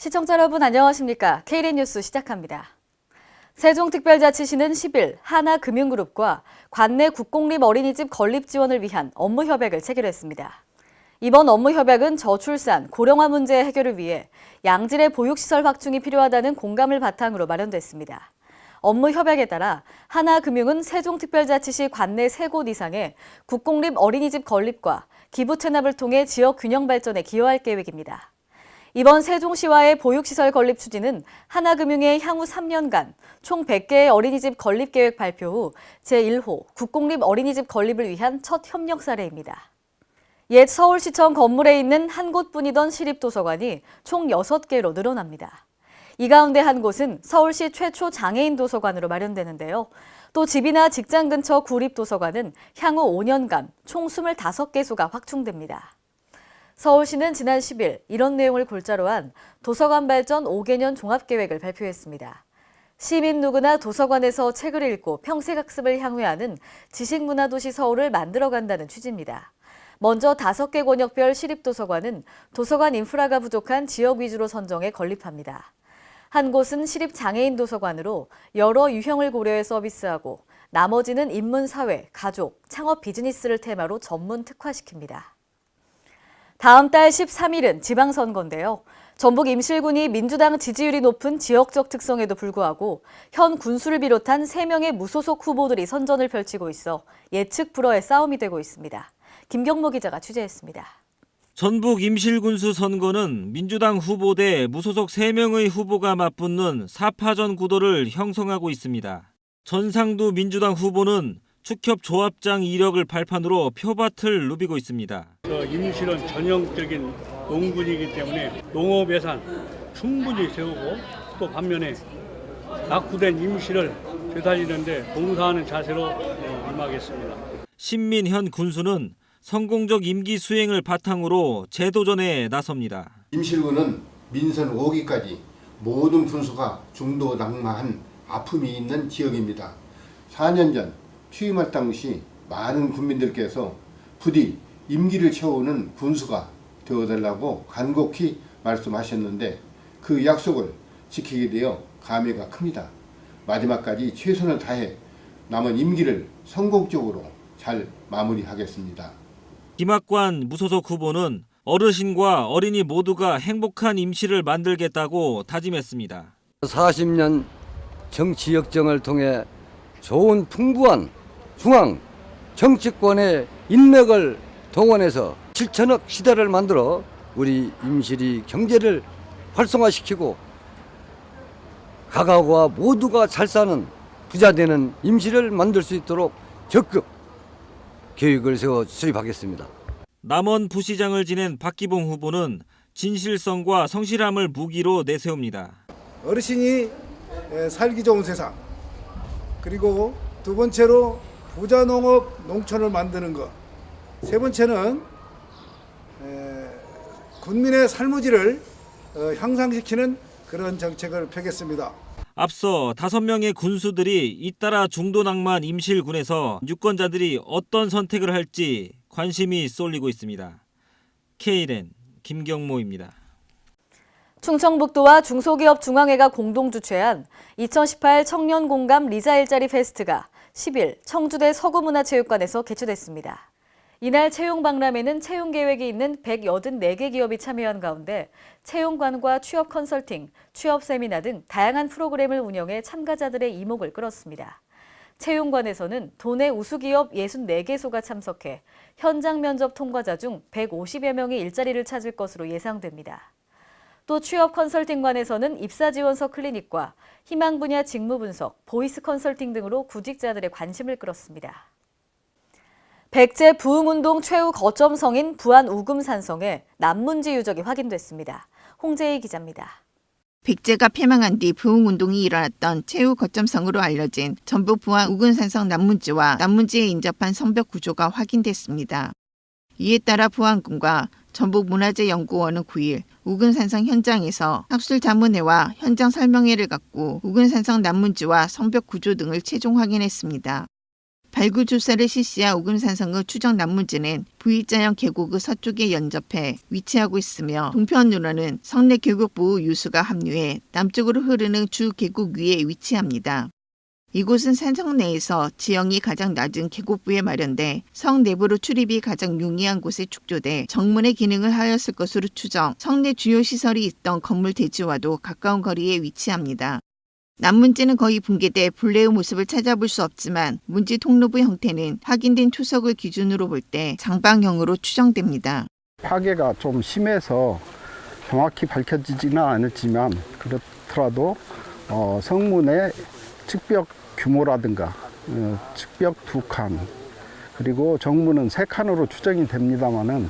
시청자 여러분 안녕하십니까? KDN 뉴스 시작합니다. 세종특별자치시는 10일 하나금융그룹과 관내 국공립 어린이집 건립 지원을 위한 업무 협약을 체결했습니다. 이번 업무 협약은 저출산, 고령화 문제 해결을 위해 양질의 보육시설 확충이 필요하다는 공감을 바탕으로 마련됐습니다. 업무 협약에 따라 하나금융은 세종특별자치시 관내 세곳 이상의 국공립 어린이집 건립과 기부 체납을 통해 지역 균형 발전에 기여할 계획입니다. 이번 세종시와의 보육시설 건립 추진은 하나금융의 향후 3년간 총 100개의 어린이집 건립 계획 발표 후 제1호 국공립 어린이집 건립을 위한 첫 협력 사례입니다. 옛 서울시청 건물에 있는 한 곳뿐이던 시립도서관이 총 6개로 늘어납니다. 이 가운데 한 곳은 서울시 최초 장애인 도서관으로 마련되는데요. 또 집이나 직장 근처 구립도서관은 향후 5년간 총 25개소가 확충됩니다. 서울시는 지난 10일 이런 내용을 골자로 한 도서관 발전 5개년 종합계획을 발표했습니다. 시민 누구나 도서관에서 책을 읽고 평생학습을 향유하는 지식문화도시 서울을 만들어간다는 취지입니다. 먼저 5개 권역별 시립도서관은 도서관 인프라가 부족한 지역 위주로 선정해 건립합니다. 한 곳은 시립장애인 도서관으로 여러 유형을 고려해 서비스하고 나머지는 인문사회, 가족, 창업 비즈니스를 테마로 전문 특화시킵니다. 다음 달 13일은 지방선거인데요. 전북 임실군이 민주당 지지율이 높은 지역적 특성에도 불구하고 현 군수를 비롯한 3명의 무소속 후보들이 선전을 펼치고 있어 예측 불허의 싸움이 되고 있습니다. 김경모 기자가 취재했습니다. 전북 임실군수 선거는 민주당 후보 대 무소속 3명의 후보가 맞붙는 4파전 구도를 형성하고 있습니다. 전상두 민주당 후보는 축협 조합장 이력을 발판으로 표밭을 누비고 있습니다. 저 임실은 전형적인 농군이기 때문에 농업 예산 충분히 세우고 또 반면에 낙후된 임실을 되살리는데 봉사하는 자세로 네, 임하겠습니다. 신민현 군수는 성공적 임기 수행을 바탕으로 재도전에 나섭니다. 임실군은 민선 5기까지 모든 군수가 중도 낙마한 아픔이 있는 지역입니다. 4년 전 취임할 당시 많은 국민들께서 부디 임기를 채우는 군수가 되어달라고 간곡히 말씀하셨는데 그 약속을 지키게 되어 감회가 큽니다. 마지막까지 최선을 다해 남은 임기를 성공적으로 잘 마무리하겠습니다. 김학관 무소속 후보는 어르신과 어린이 모두가 행복한 임시를 만들겠다고 다짐했습니다. 40년 정치 역정을 통해 좋은 풍부한 중앙 정치권의 인맥을 동원해서 7천억 시대를 만들어 우리 임실이 경제를 활성화시키고 가가와 모두가 잘 사는 부자 되는 임실을 만들 수 있도록 적극 계획을 세워 수립하겠습니다. 남원 부시장을 지낸 박기봉 후보는 진실성과 성실함을 무기로 내세웁니다. 어르신이 에, 살기 좋은 세상 그리고 두 번째로 부자 농업 농촌을 만드는 것 세 번째는 에, 군민의 삶의질을 어, 향상시키는 그런 정책을 펴겠습니다. 앞서 다섯 명의 군수들이 잇따라 중도 낭만 임실군에서 유권자들이 어떤 선택을 할지 관심이 쏠리고 있습니다. KLN 김경모입니다. 충청북도와 중소기업 중앙회가 공동 주최한 2018 청년 공감 리자 일자리 페스트가 10일 청주대 서구문화체육관에서 개최됐습니다. 이날 채용 박람회는 채용 계획이 있는 184개 기업이 참여한 가운데 채용관과 취업 컨설팅, 취업 세미나 등 다양한 프로그램을 운영해 참가자들의 이목을 끌었습니다. 채용관에서는 도내 우수기업 64개소가 참석해 현장 면접 통과자 중 150여 명이 일자리를 찾을 것으로 예상됩니다. 또 취업 컨설팅관에서는 입사 지원서 클리닉과 희망 분야 직무 분석, 보이스 컨설팅 등으로 구직자들의 관심을 끌었습니다. 백제 부흥운동 최후 거점성인 부안 우금산성에 남문지 유적이 확인됐습니다. 홍재희 기자입니다. 백제가 패망한 뒤 부흥운동이 일어났던 최후 거점성으로 알려진 전북 부안 우근산성 남문지와 남문지에 인접한 성벽 구조가 확인됐습니다. 이에 따라 부안군과 전북문화재연구원은 9일 우근산성 현장에서 학술 자문회와 현장 설명회를 갖고 우근산성 남문지와 성벽 구조 등을 최종 확인했습니다. 발구 조사를 실시한 오금산성의 추정 남문지는 V자형 계곡의 서쪽에 연접해 위치하고 있으며 동편으로는 성내 계곡부 유수가 합류해 남쪽으로 흐르는 주 계곡 위에 위치합니다. 이곳은 산성 내에서 지형이 가장 낮은 계곡부에 마련돼 성 내부로 출입이 가장 용이한 곳에 축조돼 정문의 기능을 하였을 것으로 추정, 성내 주요 시설이 있던 건물 대지와도 가까운 거리에 위치합니다. 남문지는 거의 붕괴돼 본래의 모습을 찾아볼 수 없지만 문지 통로부 형태는 확인된 초석을 기준으로 볼 때 장방형으로 추정됩니다. 파괴가 좀 심해서 정확히 밝혀지지는 않았지만 그렇더라도 어, 성문의 측벽 규모라든가 어, 측벽 두 칸 그리고 정문은 세 칸으로 추정이 됩니다만은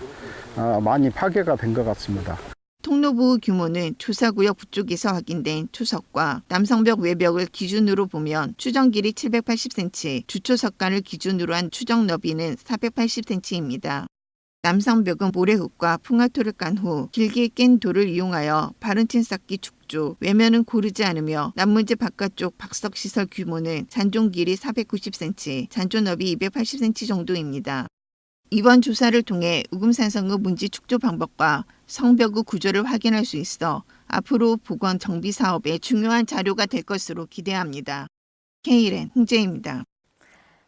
어, 많이 파괴가 된 것 같습니다. 통로부 규모는 조사구역 북쪽에서 확인된 초석과 남성벽 외벽을 기준으로 보면 추정 길이 780cm, 주초석간을 기준으로 한 추정 너비는 480cm입니다. 남성벽은 모래흙과 풍화토를 깐 후 길게 깬 돌을 이용하여 바른친 쌓기 축조, 외면은 고르지 않으며 남문지 바깥쪽 박석 시설 규모는 잔존 길이 490cm, 잔존 너비 280cm 정도입니다. 이번 조사를 통해 우금산성의 문지 축조 방법과 성벽의 구조를 확인할 수 있어 앞으로 보건 정비 사업에 중요한 자료가 될 것으로 기대합니다. K랜 홍재입니다.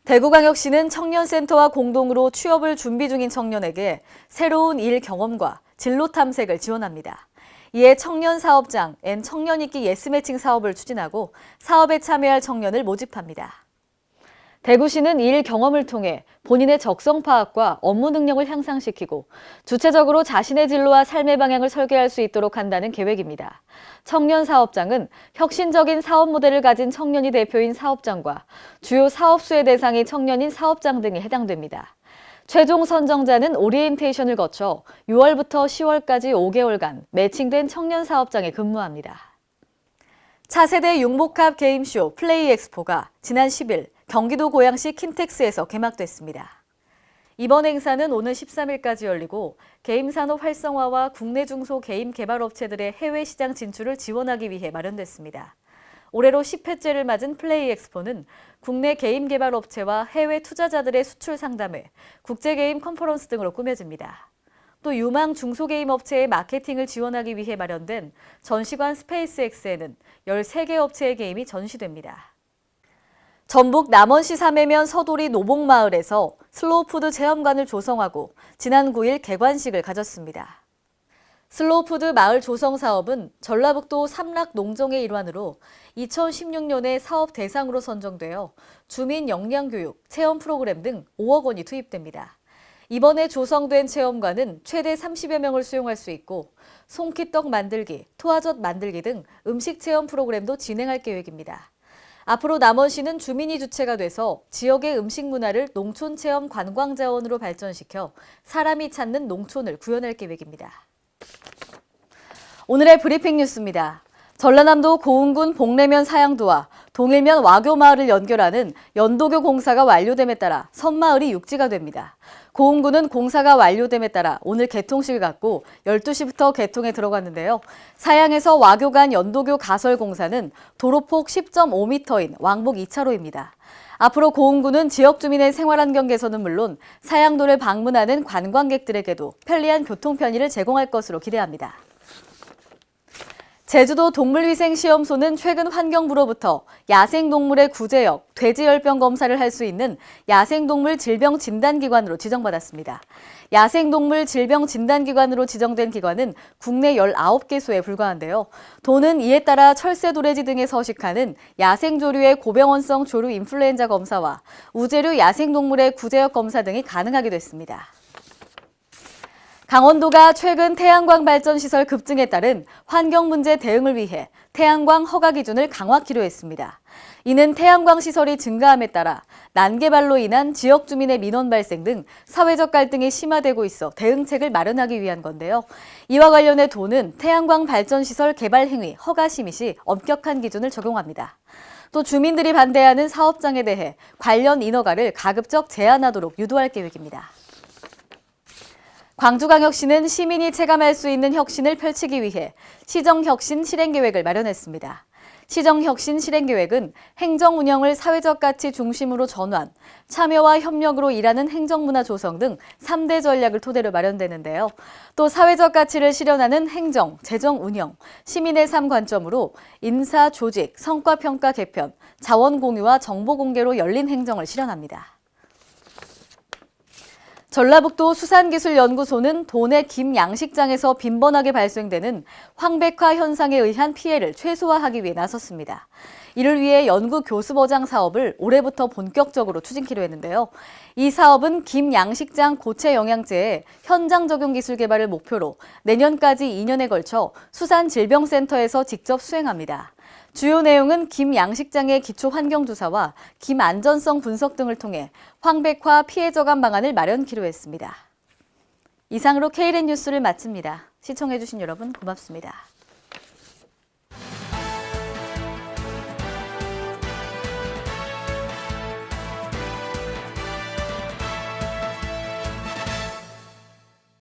대구광역시는 청년센터와 공동으로 취업을 준비 중인 청년에게 새로운 일 경험과 진로 탐색을 지원합니다. 이에 청년 사업장 N 청년 있기 예스 매칭 사업을 추진하고 사업에 참여할 청년을 모집합니다. 대구시는 일 경험을 통해 본인의 적성 파악과 업무 능력을 향상시키고 주체적으로 자신의 진로와 삶의 방향을 설계할 수 있도록 한다는 계획입니다. 청년 사업장은 혁신적인 사업 모델을 가진 청년이 대표인 사업장과 주요 사업 수혜 대상이 청년인 사업장 등에 해당됩니다. 최종 선정자는 오리엔테이션을 거쳐 6월부터 10월까지 5개월간 매칭된 청년 사업장에 근무합니다. 차세대 융복합 게임쇼 플레이 엑스포가 지난 10일 경기도 고양시 킨텍스에서 개막됐습니다. 이번 행사는 오는 13일까지 열리고 게임 산업 활성화와 국내 중소 게임 개발 업체들의 해외 시장 진출을 지원하기 위해 마련됐습니다. 올해로 10회째를 맞은 플레이 엑스포는 국내 게임 개발 업체와 해외 투자자들의 수출 상담회, 국제 게임 컨퍼런스 등으로 꾸며집니다. 또 유망 중소게임 업체의 마케팅을 지원하기 위해 마련된 전시관 스페이스X에는 13개 업체의 게임이 전시됩니다. 전북 남원시 삼해면 서도리 노봉마을에서 슬로우푸드 체험관을 조성하고 지난 9일 개관식을 가졌습니다. 슬로우푸드 마을 조성 사업은 전라북도 삼락 농정의 일환으로 2016년에 사업 대상으로 선정되어 주민 역량 교육, 체험 프로그램 등 5억 원이 투입됩니다. 이번에 조성된 체험관은 최대 30여 명을 수용할 수 있고 송키떡 만들기, 토화젓 만들기 등 음식 체험 프로그램도 진행할 계획입니다. 앞으로 남원시는 주민이 주체가 돼서 지역의 음식 문화를 농촌 체험 관광 자원으로 발전시켜 사람이 찾는 농촌을 구현할 계획입니다. 오늘의 브리핑 뉴스입니다. 전라남도 고흥군 복내면 사양도와 동일면 와교 마을을 연결하는 연도교 공사가 완료됨에 따라 섬마을이 육지가 됩니다. 고흥군은 공사가 완료됨에 따라 오늘 개통식을 갖고 12시부터 개통에 들어갔는데요. 사양에서 와교 간 연도교 가설 공사는 도로폭 10.5m인 왕복 2차로입니다. 앞으로 고흥군은 지역 주민의 생활 환경 개선은 물론 사양도를 방문하는 관광객들에게도 편리한 교통 편의를 제공할 것으로 기대합니다. 제주도 동물위생시험소는 최근 환경부로부터 야생동물의 구제역, 돼지열병 검사를 할 수 있는 야생동물 질병 진단기관으로 지정받았습니다. 야생동물 질병 진단기관으로 지정된 기관은 국내 19개소에 불과한데요. 도는 이에 따라 철새 도래지 등에 서식하는 야생조류의 고병원성 조류 인플루엔자 검사와 우제류 야생동물의 구제역 검사 등이 가능하게 됐습니다. 강원도가 최근 태양광 발전 시설 급증에 따른 환경 문제 대응을 위해 태양광 허가 기준을 강화키로 했습니다. 이는 태양광 시설이 증가함에 따라 난개발로 인한 지역 주민의 민원 발생 등 사회적 갈등이 심화되고 있어 대응책을 마련하기 위한 건데요. 이와 관련해 도는 태양광 발전 시설 개발 행위 허가 심의 시 엄격한 기준을 적용합니다. 또 주민들이 반대하는 사업장에 대해 관련 인허가를 가급적 제한하도록 유도할 계획입니다. 광주광역시는 시민이 체감할 수 있는 혁신을 펼치기 위해 시정혁신 실행계획을 마련했습니다. 시정혁신 실행계획은 행정 운영을 사회적 가치 중심으로 전환, 참여와 협력으로 일하는 행정문화 조성 등 3대 전략을 토대로 마련되는데요. 또 사회적 가치를 실현하는 행정, 재정 운영, 시민의 삶 관점으로 인사, 조직, 성과 평가 개편, 자원 공유와 정보 공개로 열린 행정을 실현합니다. 전라북도 수산기술연구소는 도내 김 양식장에서 빈번하게 발생되는 황백화 현상에 의한 피해를 최소화하기 위해 나섰습니다. 이를 위해 연구 교수버장 사업을 올해부터 본격적으로 추진키로 했는데요. 이 사업은 김 양식장 고체 영양제의 현장 적용 기술 개발을 목표로 내년까지 2년에 걸쳐 수산질병센터에서 직접 수행합니다. 주요 내용은 김 양식장의 기초 환경 조사와 김 안전성 분석 등을 통해 황백화 피해 저감 방안을 마련키로 했습니다. 이상으로 K랜 뉴스를 마칩니다. 시청해주신 여러분 고맙습니다.